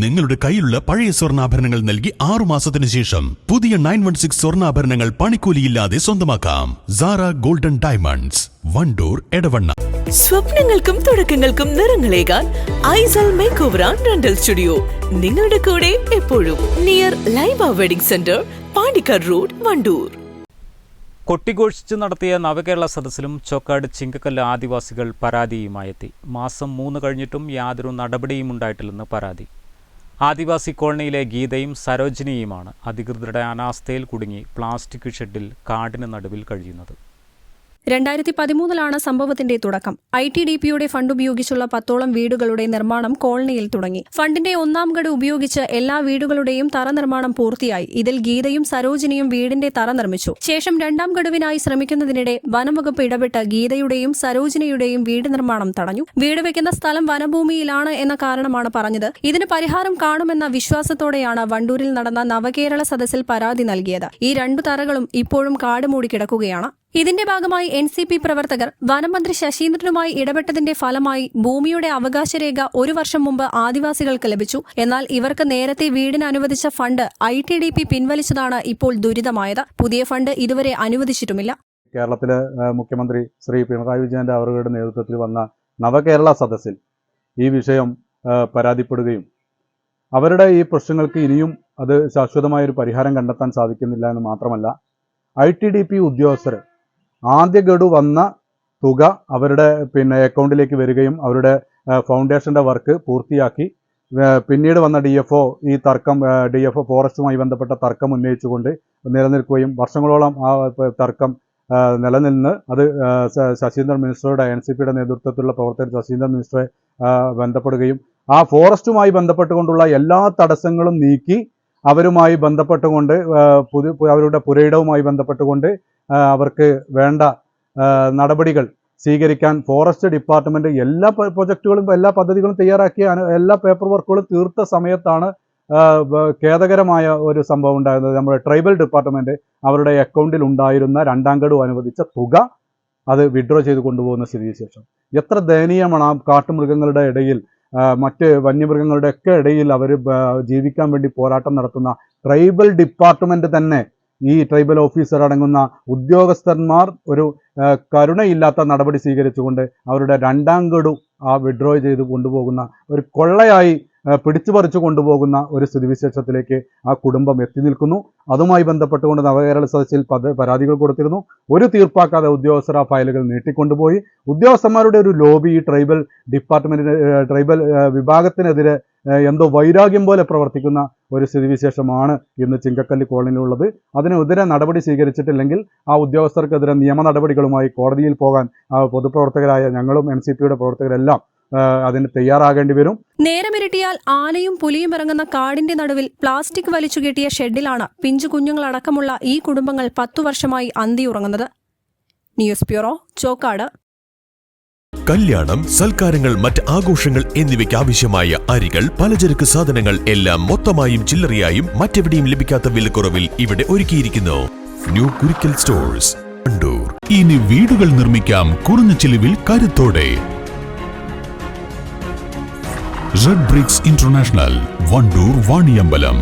നിങ്ങളുടെ കയ്യിലുള്ള പഴയ സ്വർണാഭരണങ്ങൾ നൽകി ആറു മാസത്തിന് ശേഷം പുതിയ നയൻ വൺ സിക്സ് സ്വർണാഭരണങ്ങൾ പണിക്കൂലിയില്ലാതെ സ്വന്തമാക്കാം. Sara golden diamonds Vandoor Edavanna. സ്വപ്നങ്ങൾക്കും തുടക്കങ്ങൾക്കും നിറങ്ങളേകാൻ ഐസൽ മേക്ക് ഓവർ റെന്റൽ സ്റ്റുഡിയോ നിങ്ങളുടെ കൂടെ എപ്പോഴും near Laiba wedding centre Pandikkad road Vandoor. കൊട്ടിഘോഷിച്ച് നടത്തിയ നവകേരള സദസ്സിലും ചോക്കാട് ചിങ്കക്കല്ല് ആദിവാസികൾ പരാതിയുമായെത്തി. മാസം മൂന്ന് കഴിഞ്ഞിട്ടും യാതൊരു നടപടിയും ഉണ്ടായിട്ടില്ലെന്ന് പരാതി. ആദിവാസി കോളനിയിലെ ഗീതയും സരോജിനിയുമാണ് അധികൃതരുടെ അനാസ്ഥയിൽ കുടുങ്ങി പ്ലാസ്റ്റിക് ഷെഡിൽ കാടിന് നടുവിൽ കഴിയുന്നത്. രണ്ടായിരത്തി പതിമൂന്നിലാണ് സംഭവത്തിന്റെ തുടക്കം. ഐ ടി ഡി പിയുടെ ഫണ്ട് ഉപയോഗിച്ചുള്ള പത്തോളം വീടുകളുടെ നിർമ്മാണം കോളനിയിൽ തുടങ്ങി. ഫണ്ടിന്റെ ഒന്നാം ഗഡു ഉപയോഗിച്ച് എല്ലാ വീടുകളുടെയും തറ നിർമ്മാണം പൂർത്തിയായി. ഇതിൽ ഗീതയും സരോജിനിയും വീടിന്റെ തറ നിർമ്മിച്ചു. ശേഷം രണ്ടാം ഗഡുവിനായി ശ്രമിക്കുന്നതിനിടെ വനംവകുപ്പ് ഇടപെട്ട് ഗീതയുടെയും സരോജിനിയുടെയും വീട് നിർമ്മാണം തടഞ്ഞു. വീട് വെക്കുന്ന സ്ഥലം വനഭൂമിയിലാണ് എന്ന കാരണമാണ് പറഞ്ഞത്. ഇതിന് പരിഹാരം കാണുമെന്ന വിശ്വാസത്തോടെയാണ് വണ്ടൂരിൽ നടന്ന നവകേരള സദസ്സിൽ പരാതി നൽകിയത്. ഈ രണ്ടു തറകളും ഇപ്പോഴും കാട് മൂടി കിടക്കുകയാണ്. ഇതിന്റെ ഭാഗമായി എൻ സി പി പ്രവർത്തകർ വനമന്ത്രി ശശീന്ദ്രനുമായി ഇടപെട്ടതിന്റെ ഫലമായി ഭൂമിയുടെ അവകാശരേഖ ഒരു വർഷം മുമ്പ് ആദിവാസികൾക്ക് ലഭിച്ചു. എന്നാൽ ഇവർക്ക് നേരത്തെ വീടിന് അനുവദിച്ച fund I T D P പിൻവലിച്ചതാണ് ഇപ്പോൾ ദുരിതമായത്. പുതിയ ഫണ്ട് ഇതുവരെ അനുവദിച്ചിട്ടുമില്ല. കേരളത്തിലെ മുഖ്യമന്ത്രി ശ്രീ പിണറായി വിജയന്റെ അവരുടെ നേതൃത്വത്തിൽ വന്ന നവകേരള സദസ്സിൽ ഈ വിഷയം പരാതിപ്പെടുകയും അവരുടെ ഈ പ്രശ്നങ്ങൾക്ക് ഇനിയും അത് ശാശ്വതമായ ഒരു പരിഹാരം കണ്ടെത്താൻ സാധിക്കുന്നില്ല എന്ന് മാത്രമല്ല ഐ ടി ഡി പി ഉദ്യോഗസ്ഥർ ആദ്യ ഗഡു വന്ന തുക അവരുടെ പിന്നെ അക്കൗണ്ടിലേക്ക് വരികയും അവരുടെ ഫൗണ്ടേഷന്റെ വർക്ക് പൂർത്തിയാക്കി. പിന്നീട് വന്ന ഡി എഫ് ഒ ഈ തർക്കം ഡി എഫ് ഒ ഫോറസ്റ്റുമായി ബന്ധപ്പെട്ട തർക്കം ഉന്നയിച്ചുകൊണ്ട് നിലനിൽക്കുകയും വർഷങ്ങളോളം ആ തർക്കം നിലനിന്ന് അത് ശശീന്ദ്രൻ മിനിസ്റ്ററുടെ എൻ സി പിയുടെ നേതൃത്വത്തിലുള്ള പ്രവർത്തകർ ശശീന്ദ്രൻ മിനിസ്റ്ററെ ബന്ധപ്പെടുകയും ആ ഫോറസ്റ്റുമായി ബന്ധപ്പെട്ടുകൊണ്ടുള്ള എല്ലാ തടസ്സങ്ങളും നീക്കി അവരുമായി ബന്ധപ്പെട്ടുകൊണ്ട് പുതു പുതിയ അവരുടെ പുരയിടവുമായി ബന്ധപ്പെട്ടുകൊണ്ട് അവർക്ക് വേണ്ട നടപടികൾ സ്വീകരിക്കാൻ ഫോറസ്റ്റ് ഡിപ്പാർട്ട്മെന്റ് എല്ലാ പ്രൊജക്റ്റുകളും എല്ലാ പദ്ധതികളും തയ്യാറാക്കിയ എല്ലാ പേപ്പർ വർക്കുകളും തീർത്ത സമയത്താണ് ഖേദകരമായ ഒരു സംഭവം ഉണ്ടായിരുന്നത്. നമ്മുടെ ട്രൈബൽ ഡിപ്പാർട്ട്മെന്റ് അവരുടെ അക്കൗണ്ടിൽ ഉണ്ടായിരുന്ന രണ്ടാം ഗഡു അനുവദിച്ച തുക അത് വിഡ്രോ ചെയ്ത് കൊണ്ടുപോകുന്ന സ്ഥിതിവിശേഷം. എത്ര ദയനീയമാണ് ആ കാട്ടുമൃഗങ്ങളുടെ ഇടയിൽ മറ്റ് വന്യമൃഗങ്ങളുടെ ഒക്കെ ഇടയിൽ അവർ ജീവിക്കാൻ വേണ്ടി പോരാട്ടം നടത്തുന്ന ട്രൈബൽ ഡിപ്പാർട്ട്മെന്റ് തന്നെ ഈ ട്രൈബൽ ഓഫീസർ അടങ്ങുന്ന ഉദ്യോഗസ്ഥന്മാർ ഒരു കരുണയില്ലാത്ത നടപടി സ്വീകരിച്ചുകൊണ്ട് അവരുടെ രണ്ടാം ഗഡു ആ വിഡ്രോ ചെയ്ത് കൊണ്ടുപോകുന്ന ഒരു കൊള്ളയായി പിടിച്ചുപറിച്ചു കൊണ്ടുപോകുന്ന ഒരു സ്ഥിതിവിശേഷത്തിലേക്ക് ആ കുടുംബം എത്തി നിൽക്കുന്നു. അതുമായി ബന്ധപ്പെട്ടുകൊണ്ട് നവകേരള സദസ്സിൽ പരാതികൾ കൊടുത്തിരുന്നു. ഒരു തീർപ്പാക്കാതെ ഉദ്യോഗസ്ഥർ ആ ഫയലുകൾ നീട്ടിക്കൊണ്ടുപോയി. ഉദ്യോഗസ്ഥന്മാരുടെ ഒരു ലോബി ഈ ട്രൈബൽ ഡിപ്പാർട്ട്മെന്റിന് ട്രൈബൽ വിഭാഗത്തിനെതിരെ എന്തോ വൈരാഗ്യം പോലെ പ്രവർത്തിക്കുന്ന ഒരു സ്ഥിതിവിശേഷമാണ് ഇന്ന് ചിങ്കക്കല്ലി കോളനിയിലുള്ളത് അതിനെതിരെ നടപടി സ്വീകരിച്ചിട്ടില്ലെങ്കിൽ ആ ഉദ്യോഗസ്ഥർക്കെതിരെ നിയമ നടപടികളുമായി കോടതിയിൽ പോകാൻ പൊതുപ്രവർത്തകരായ ഞങ്ങളും എൻ സി പിയുടെ പ്രവർത്തകരെല്ലാം അതിന് തയ്യാറാകേണ്ടി വരും. നേരമിരട്ടിയാൽ ആനയും പുലിയും ഇറങ്ങുന്ന കാടിന്റെ നടുവിൽ പ്ലാസ്റ്റിക് വലിച്ചു കെട്ടിയ ഷെഡിലാണ് പിഞ്ചു കുഞ്ഞുങ്ങളടക്കമുള്ള ഈ കുടുംബങ്ങൾ പത്തു വർഷമായി അന്തിയുറങ്ങുന്നത് ന്യൂസ് ബ്യൂറോ ചോക്കാട്. കല്യാണം സൽക്കാരങ്ങൾ മറ്റ് ആഘോഷങ്ങൾ എന്നിവയ്ക്ക് ആവശ്യമായ അരികൾ പലചരക്ക് സാധനങ്ങൾ എല്ലാം മൊത്തമായും ചില്ലറയായും മറ്റെവിടെയും ലഭിക്കാത്ത വിലക്കുറവിൽ ഇവിടെ ഒരുക്കിയിരിക്കുന്നു. ന്യൂ കുരിക്കൽ സ്റ്റോഴ്സ് വണ്ടൂർ ഇനി വീടുകൾ നിർമ്മിക്കാം കുറഞ്ഞ ചിലവിൽ കരുത്തോടെ. Red bricks international Vandoor Vaniyambalam.